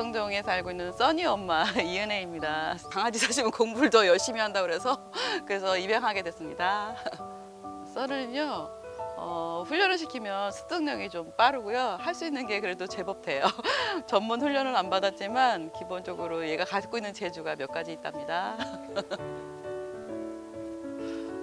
대성동에 살고 있는 써니 엄마 이은혜입니다. 강아지 사시면 공부를 더 열심히 한다 그래서 그래서 입양하게 됐습니다. 써는요 어, 훈련을 시키면 습득력이 좀 빠르고요. 할 수 있는 게 그래도 제법 돼요. 전문 훈련은 안 받았지만 기본적으로 얘가 갖고 있는 재주가 몇 가지 있답니다.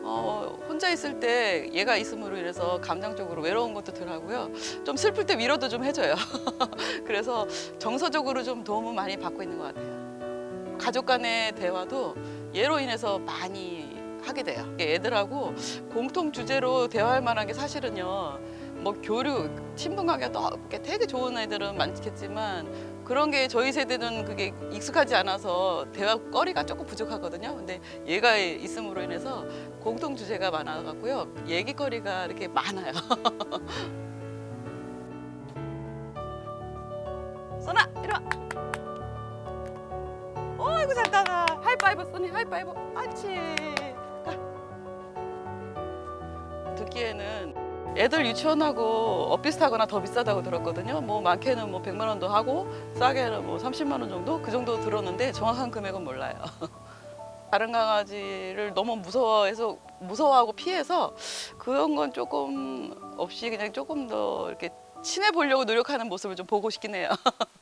어, 혼자 있을 때 얘가 있음으로 인해서 감정적으로 외로운 것도 덜하고요. 좀 슬플 때 위로도 좀 해줘요. 그래서 정서적으로 좀 도움을 많이 받고 있는 것 같아요. 가족 간의 대화도 얘로 인해서 많이 하게 돼요. 애들하고 공통 주제로 대화할 만한 게 사실은요. 뭐 교류, 친분 관계가 또 이렇게 되게 좋은 애들은 많겠지만 그런 게 저희 세대는 그게 익숙하지 않아서 대화거리가 조금 부족하거든요. 근데 얘가 있음으로 인해서 공통 주제가 많아갖고요. 얘기거리가 이렇게 많아요. 써나 와. 어이구 잘 따라. 하이파이브 써니 하이파이브. 아치. 가. 듣기에는 애들 유치원하고 엇비슷하거나 더 비싸다고 들었거든요. 뭐 많게는 뭐 100만 원도 하고 싸게는 뭐 30만 원 정도 그 정도 들었는데 정확한 금액은 몰라요. 다른 강아지를 너무 무서워해서 무서워하고 피해서 그런 건 조금 없이 그냥 조금 더 이렇게 친해 보려고 노력하는 모습을 좀 보고 싶긴 해요.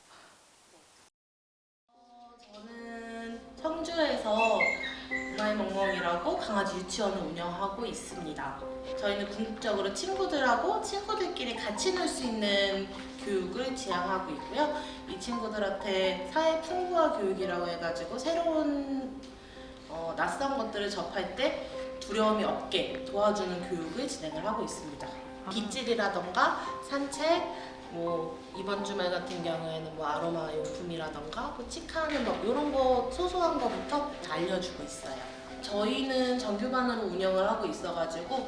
저는 청주에서 우마이멍멍이라고 강아지 유치원을 운영하고 있습니다. 저희는 궁극적으로 친구들하고 친구들끼리 같이 놀 수 있는 교육을 지향하고 있고요. 이 친구들한테 사회 풍부화 교육이라고 해가지고 새로운 어, 낯선 것들을 접할 때 두려움이 없게 도와주는 교육을 진행을 하고 있습니다. 빗질이라던가 산책, 뭐 이번 주말 같은 경우에는 뭐 아로마 용품이라던가 뭐 치카하는 법 이런 거 소소한 거부터 알려주고 있어요. 저희는 정규반으로 운영을 하고 있어가지고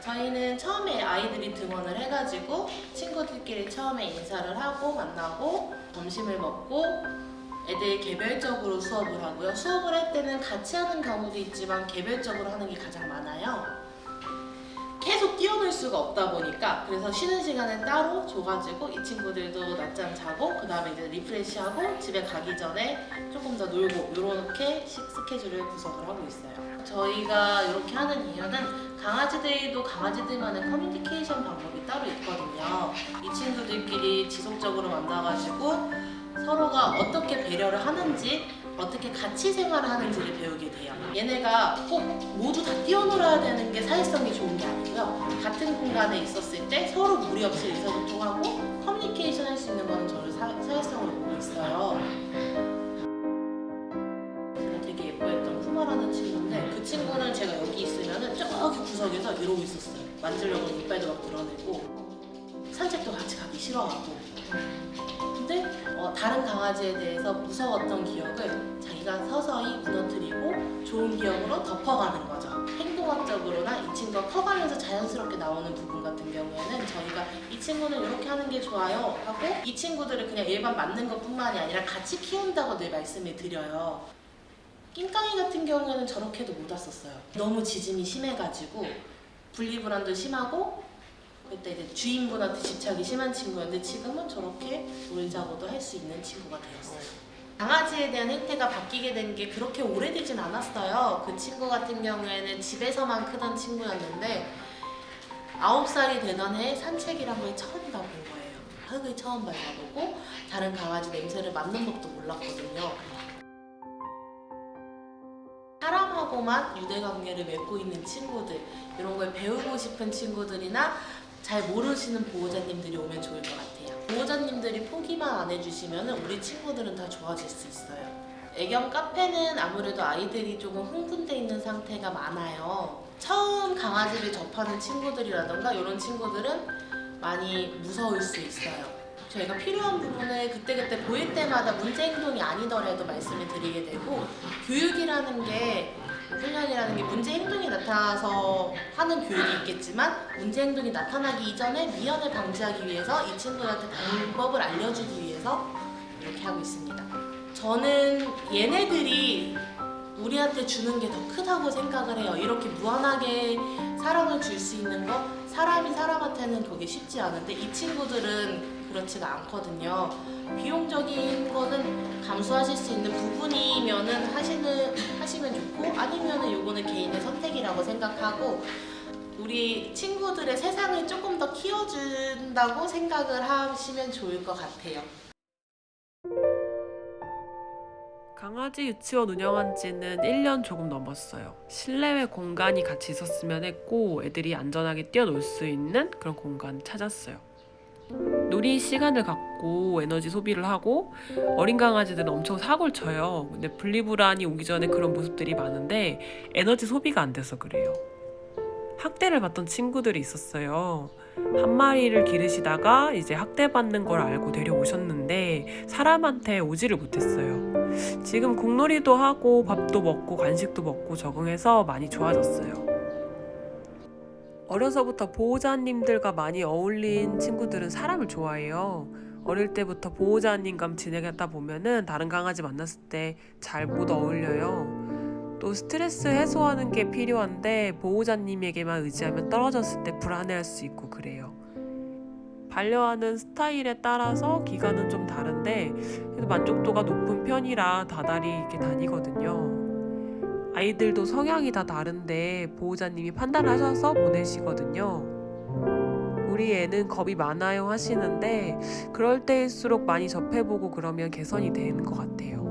저희는 처음에 아이들이 등원을 해가지고 친구들끼리 처음에 인사를 하고 만나고 점심을 먹고 애들 개별적으로 수업을 하고요. 수업을 할 때는 같이 하는 경우도 있지만 개별적으로 하는 게 가장 많아요. 뛰어놀 수가 없다 보니까 그래서 쉬는 시간을 따로 줘가지고 이 친구들도 낮잠 자고 그 다음에 이제 리프레시하고 집에 가기 전에 조금 더 놀고 이렇게 스케줄을 구성을 하고 있어요. 저희가 이렇게 하는 이유는 강아지들도 강아지들만의 커뮤니케이션 방법이 따로 있거든요. 이 친구들끼리 지속적으로 만나가지고 서로가 어떻게 배려를 하는지 어떻게 같이 생활을 하는지를 배우게 돼요. 얘네가 꼭 모두 다 뛰어놀아야 되는 게 사회성이 좋은 게 아니고요. 같은 공간에 있었을 때 서로 무리 없이 의사소통하고 커뮤니케이션 할 수 있는 거는 저를 사, 사회성으로 보고 있어요. 제가 되게 예뻐했던 푸마라는 친구인데 그 친구는 제가 여기 있으면은 저기 구석에서 이러고 있었어요. 만지려고 이빨도 막 드러내고 산책도 같이 가기 싫어하고 근데 어, 다른 강아지에 대해서 무서웠던 기억을 자기가 서서히 무너뜨리고 좋은 기억으로 덮어가는 거죠. 행동학적으로나 이 친구가 커가면서 자연스럽게 나오는 부분 같은 경우에는 저희가 이 친구는 이렇게 하는 게 좋아요 하고 이 친구들을 그냥 일반 맞는 것 뿐만이 아니라 같이 키운다고 늘 말씀을 드려요. 낑깡이 같은 경우에는 저렇게도 못 왔었어요. 너무 지짐이 심해가지고 분리불안도 심하고 그때 이제 주인분한테 집착이 심한 친구였는데 지금은 저렇게 놀자고도 할 수 있는 친구가 되었어요. 강아지에 대한 행태가 바뀌게 된 게 그렇게 오래되진 않았어요. 그 친구 같은 경우에는 집에서만 크던 친구였는데 아홉 살이 되던 해 산책이란 걸 처음 가본 거예요. 흙을 처음 밟아보고 다른 강아지 냄새를 맡는 법도 몰랐거든요. 사람하고만 유대관계를 맺고 있는 친구들 이런 걸 배우고 싶은 친구들이나 잘 모르시는 보호자님들이 오면 좋을 것 같아요. 보호자님들이 포기만 안 해주시면 우리 친구들은 다 좋아질 수 있어요. 애견 카페는 아무래도 아이들이 조금 흥분돼 있는 상태가 많아요. 처음 강아지를 접하는 친구들이라던가 이런 친구들은 많이 무서울 수 있어요. 저희가 필요한 부분을 그때그때 보일 때마다 문제 행동이 아니더라도 말씀을 드리게 되고 교육이라는 게 훈련이라는 게 문제 행동이 나타나서 하는 교육이 있겠지만 문제 행동이 나타나기 이전에 미연을 방지하기 위해서 이 친구들한테 방법을 알려주기 위해서 이렇게 하고 있습니다. 저는 얘네들이 우리한테 주는 게 더 크다고 생각을 해요. 이렇게 무한하게 사랑을 줄 수 있는 거 사람이 사람한테는 그게 쉽지 않은데 이 친구들은 그렇지가 않거든요. 비용적인 거는 감수하실 수 있는 부분이면은 하시는 하시면 좋고 아니면은 요거는 개인의 선택이라고 생각하고 우리 친구들의 세상을 조금 더 키워준다고 생각을 하시면 좋을 것 같아요. 강아지 유치원 운영한 지는 1년 조금 넘었어요. 실내외 공간이 같이 있었으면 했고 애들이 안전하게 뛰어놀 수 있는 그런 공간을 찾았어요. 놀이 시간을 갖고 에너지 소비를 하고 어린 강아지들은 엄청 사고를 쳐요. 근데 분리불안이 오기 전에 그런 모습들이 많은데 에너지 소비가 안 돼서 그래요. 학대를 받던 친구들이 있었어요. 한 마리를 기르시다가 이제 학대받는 걸 알고 데려오셨는데 사람한테 오지를 못했어요. 지금 공놀이도 하고 밥도 먹고 간식도 먹고 적응해서 많이 좋아졌어요. 어려서부터 보호자님들과 많이 어울린 친구들은 사람을 좋아해요. 어릴 때부터 보호자님과 지내다 보면은 다른 강아지 만났을 때 잘 못 어울려요. 또 스트레스 해소하는 게 필요한데 보호자님에게만 의지하면 떨어졌을 때 불안해할 수 있고 그래요. 반려하는 스타일에 따라서 기간은 좀 다른데 만족도가 높은 편이라 다달이 이렇게 다니거든요. 아이들도 성향이 다 다른데 보호자님이 판단하셔서 보내시거든요. 우리 애는 겁이 많아요 하시는데 그럴 때일수록 많이 접해보고 그러면 개선이 되는 것 같아요.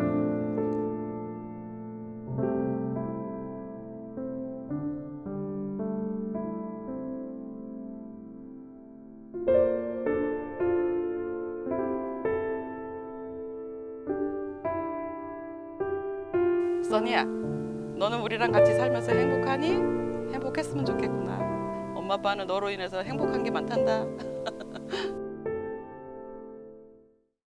써니야, 너는 우리랑 같이 살면서 행복하니? 행복했으면 좋겠구나. 엄마 아빠는 너로 인해서 행복한 게 많단다.